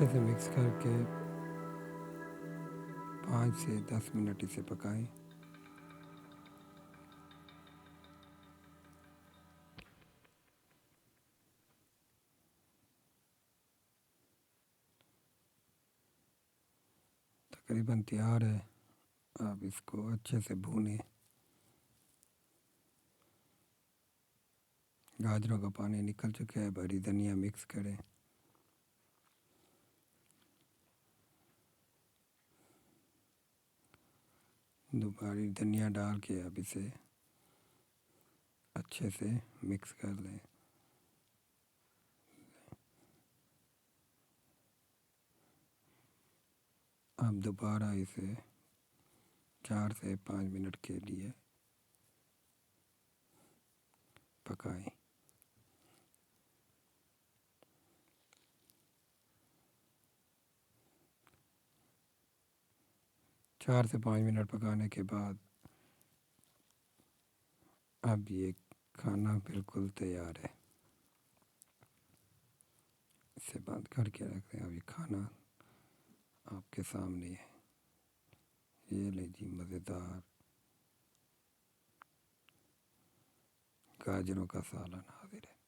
अच्छे से मिक्स करके पाँच से दस मिनट इसे पकाएँ। तकरीबन तैयार है। आप इसको अच्छे से भूनें। गाजरों का पानी निकल चुका है, बड़ी धनिया मिक्स करें। दोबारा धनिया डाल के अब इसे अच्छे से मिक्स कर लें। अब दोबारा इसे चार से पाँच मिनट के लिए पकाएँ। चार से पाँच मिनट पकाने के बाद अब ये खाना बिल्कुल तैयार है। इसे बंद करके रख दें अब ये खाना आपके सामने है। ये ले जी मज़ेदार गाजरों का सालन हाजिर है।